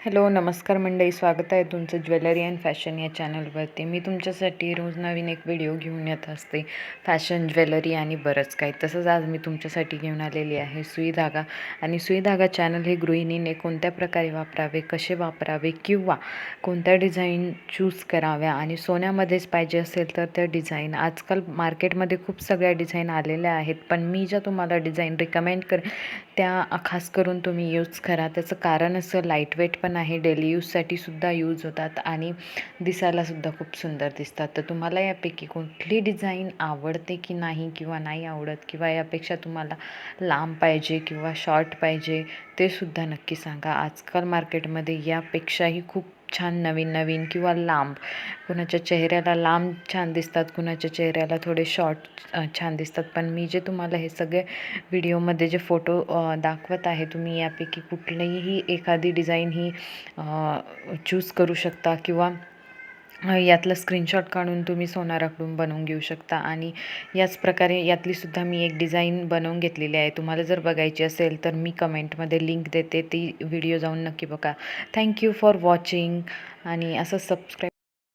Hello नमस्कार मंडळी. स्वागत आहे तुमचं ज्वेलरी अँड फॅशन या चॅनलवरती. मी तुमच्यासाठी रोज नवीन एक व्हिडिओ घेऊन येत असते. फॅशन ज्वेलरी आणि बरंच काही. तसंच आज मी तुमच्यासाठी घेऊन आलेली आहे सुई धागा. आणि सुई धागा चॅनल हे गृहिणीने कोणत्या प्रकारे वापरावे कसे वापरावे किंवा कोणत्या डिझाईन चूज कराव्या आणि सोन्यामध्येच पाहिजे असेल तर त्या डिझाईन. आजकाल मार्केटमध्ये खूप सगळ्या डिझाईन आलेल्या आहेत पण मी ज्या तुम्हाला डिझाईन रिकमेंड कर त्या खास करून तुम्ही यूज करा. त्याचं कारण असं लाईटवेट पण पण आहे. डेली यूजसाठी सुद्धा यूज होतात आणि दिसायलासुद्धा खूप सुंदर दिसतात. तर तुम्हाला यापैकी कुठली डिझाईन आवडते की नाही किंवा नाही आवडत किंवा यापेक्षा तुम्हाला लांब पाहिजे किंवा शॉर्ट पाहिजे ते सुद्धा नक्की सांगा. आजकाल मार्केटमध्ये यापेक्षाही खूप खूप छान नवीन नवीन किंवा लांब. कुणाच्या चेहऱ्याला लांब छान दिसतात कुणाच्या चेहऱ्याला थोडे शॉर्ट छान दिसतात. पण मी जे तुम्हाला हे सगळे व्हिडिओमध्ये जे फोटो दाखवत आहे तुम्ही यापैकी कुठलीही एखादी डिझाईन ही चूज करू शकता किंवा यातलं स्क्रीनशॉट काढून तुम्ही सोनाराकडून बनवून घेऊ शकता. आणि याच प्रकारे यातलीसुद्धा मी एक डिझाईन बनवून घेतलेली आहे. तुम्हाला जर बघायची असेल तर मी कमेंटमध्ये लिंक देते. ती व्हिडिओ जाऊन नक्की बघा. थँक्यू फॉर वॉचिंग आणि असं सबस्क्राईब